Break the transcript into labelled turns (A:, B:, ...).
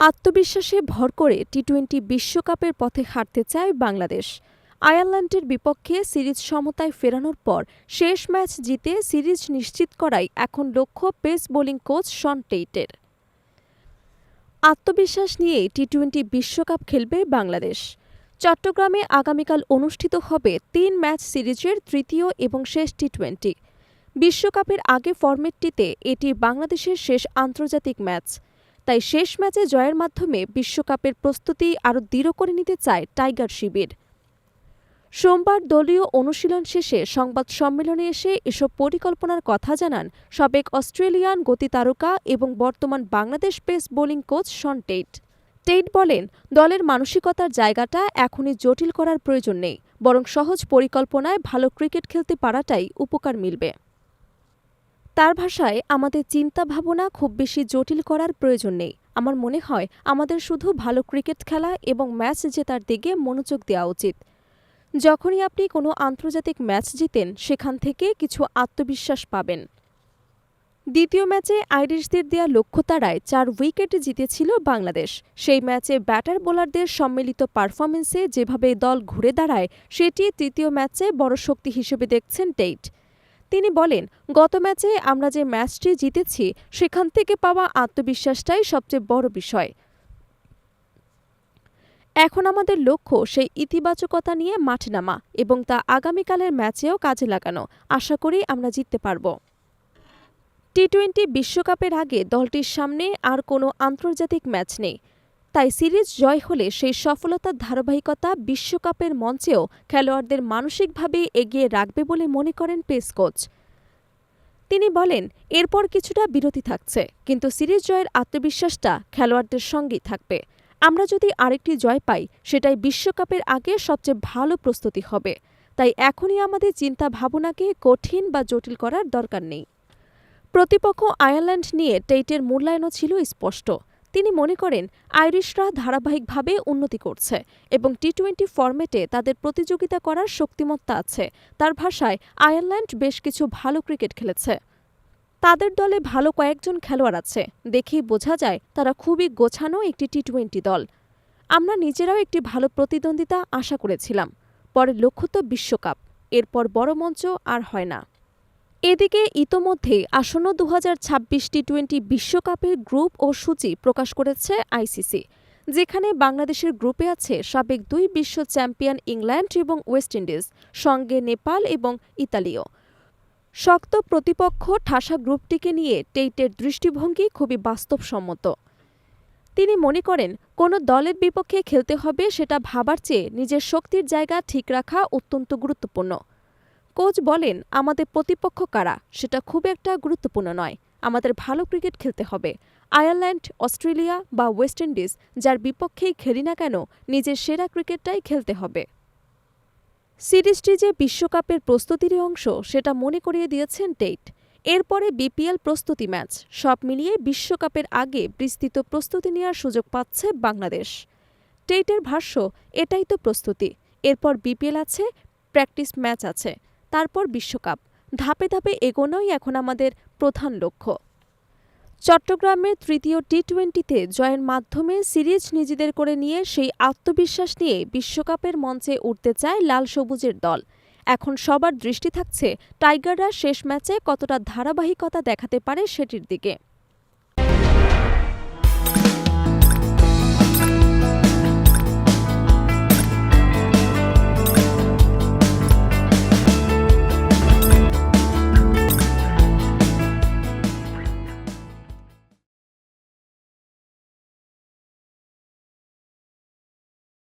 A: আত্মবিশ্বাসে ভর করে টি টোয়েন্টি বিশ্বকাপের পথে হাঁটতে চায় বাংলাদেশ। আয়ারল্যান্ডের বিপক্ষে সিরিজ সমতায় ফেরানোর পর শেষ ম্যাচ জিতে সিরিজ নিশ্চিত করাই এখন লক্ষ্য পেস বোলিং কোচ শন টেইটের। আত্মবিশ্বাস নিয়েই টি টোয়েন্টি বিশ্বকাপ খেলবে বাংলাদেশ। চট্টগ্রামে আগামীকাল অনুষ্ঠিত হবে তিন ম্যাচ সিরিজের তৃতীয় এবং শেষ টি টোয়েন্টি বিশ্বকাপের আগে ফরম্যাটটিতে এটি বাংলাদেশের শেষ আন্তর্জাতিক ম্যাচ। তাই শেষ ম্যাচে জয়ের মাধ্যমে বিশ্বকাপের প্রস্তুতি আরও দৃঢ় করে নিতে চায় টাইগার শিবির। সোমবার দলীয় অনুশীলন শেষে সংবাদ সম্মেলনে এসে এসব পরিকল্পনার কথা জানান সাবেক অস্ট্রেলিয়ান গতিতারকা এবং বর্তমান Bangladesh pace bowling coach Shaun Tait. Tait বলেন, দলের মানসিকতার জায়গাটা এখনই জটিল করার প্রয়োজন নেই, বরং সহজ পরিকল্পনায় ভালো ক্রিকেট খেলতে পারাটাই উপকার মিলবে। তার ভাষায় আমাদের চিন্তা ভাবনা খুব বেশি জটিল করার প্রয়োজন নেই। আমার মনে হয় আমাদের শুধু ভালো ক্রিকেট খেলা এবং ম্যাচ জেতার দিকে মনোযোগ দেওয়া উচিত। যখনই আপনি কোনো আন্তর্জাতিক ম্যাচ জিতেন, সেখান থেকে কিছু আত্মবিশ্বাস পাবেন। দ্বিতীয় ম্যাচে আইরিশদের দেয়া লক্ষ্য তাড়ায় চার উইকেটে জিতেছিল বাংলাদেশ। সেই ম্যাচে ব্যাটার বোলারদের সম্মিলিত পারফরমেন্সে যেভাবে দল ঘুরে দাঁড়ায়, সেটি তৃতীয় ম্যাচে বড় শক্তি হিসেবে দেখছেন টেইট। তিনি বলেন, গত ম্যাচে আমরা যে ম্যাচটি জিতেছি, সেখান থেকে পাওয়া আত্মবিশ্বাসটাই সবচেয়ে বড় বিষয়। এখন আমাদের লক্ষ্য সেই ইতিবাচকতা নিয়ে মাঠে নামা এবং তা আগামীকালের ম্যাচেও কাজে লাগানো। আশা করি আমরা জিততে পারব। টি টোয়েন্টি বিশ্বকাপের আগে দলটির সামনে আর কোনো আন্তর্জাতিক ম্যাচ নেই। তাই সিরিজ জয় হলে সেই সফলতার ধারাবাহিকতা বিশ্বকাপের মঞ্চেও খেলোয়াড়দের মানসিকভাবে এগিয়ে রাখবে বলে মনে করেন পেস কোচ। তিনি বলেন, এরপর কিছুটা বিরতি থাকছে, কিন্তু সিরিজ জয়ের আত্মবিশ্বাসটা খেলোয়াড়দের সঙ্গেই থাকবে। আমরা যদি আরেকটি জয় পাই, সেটাই বিশ্বকাপের আগে সবচেয়ে ভালো প্রস্তুতি হবে। তাই এখনই আমাদের চিন্তা ভাবনাকে কঠিন বা জটিল করার দরকার নেই। প্রতিপক্ষ আয়ারল্যান্ড নিয়ে টেইটের মূল্যায়নও ছিল স্পষ্ট। তিনি মনে করেন আইরিশরা ধারাবাহিকভাবে উন্নতি করছে এবং টি টোয়েন্টি ফরম্যাটে তাদের প্রতিযোগিতা করার শক্তিমত্তা আছে। তার ভাষায় আয়ারল্যান্ড বেশ কিছু ভালো ক্রিকেট খেলেছে। তাদের দলে ভালো কয়েকজন খেলোয়াড় আছে। দেখেই বোঝা যায় তারা খুবই গোছানো একটি টি টোয়েন্টি দল। আমরা নিজেরাও একটি ভালো প্রতিদ্বন্দ্বিতা আশা করেছিলাম। পরে লক্ষ্য তো বিশ্বকাপ। এরপর বড় মঞ্চ আর হয় না। এদিকে ইতোমধ্যেই আসন্ন দু হাজার ছাব্বিশ টি টোয়েন্টি বিশ্বকাপের গ্রুপ ও সূচি প্রকাশ করেছে আইসিসি, যেখানে বাংলাদেশের গ্রুপে আছে সাবেক দুই বিশ্ব চ্যাম্পিয়ন ইংল্যান্ড এবং ওয়েস্ট ইন্ডিজ, সঙ্গে নেপাল এবং ইতালিও। শক্ত প্রতিপক্ষ ঠাসা গ্রুপটিকে নিয়ে টেইটের দৃষ্টিভঙ্গি খুবই বাস্তবসম্মত। তিনি মনে করেন, কোনো দলের বিপক্ষে খেলতে হবে সেটা ভাবার চেয়ে নিজের শক্তির জায়গা ঠিক রাখা অত্যন্ত গুরুত্বপূর্ণ। কোচ বলেন, আমাদের প্রতিপক্ষ কারা, সেটা খুব একটা গুরুত্বপূর্ণ নয়। আমাদের ভালো ক্রিকেট খেলতে হবে। আয়ারল্যান্ড, অস্ট্রেলিয়া বা ওয়েস্ট ইন্ডিজ, যার বিপক্ষেই খেলি না কেন, নিজের সেরা ক্রিকেটটাই খেলতে হবে। সিরিজটি যে বিশ্বকাপের প্রস্তুতির অংশ, সেটা মনে করিয়ে দিয়েছেন টেইট। এরপরে বিপিএল প্রস্তুতি ম্যাচ, সব মিলিয়ে বিশ্বকাপের আগে বিস্তৃত প্রস্তুতি নেওয়ার সুযোগ পাচ্ছে বাংলাদেশ। টেইটের ভাষ্য, এটাই তো প্রস্তুতি। এরপর বিপিএল আছে, প্র্যাকটিস ম্যাচ আছে। তারপর বিশ্বকাপ। ধাপে ধাপে এগোনোই এখন আমাদের প্রধান লক্ষ্য। চট্টগ্রামের তৃতীয় টি টোয়েন্টিতে জয়ের মাধ্যমে সিরিজ নিজেদের করে নিয়ে সেই আত্মবিশ্বাস নিয়ে বিশ্বকাপের মঞ্চে উঠতে চায় লাল সবুজের দল। এখন সবার দৃষ্টি থাকছে টাইগাররা শেষ ম্যাচে কতটা ধারাবাহিকতা দেখাতে পারে সেটির দিকে।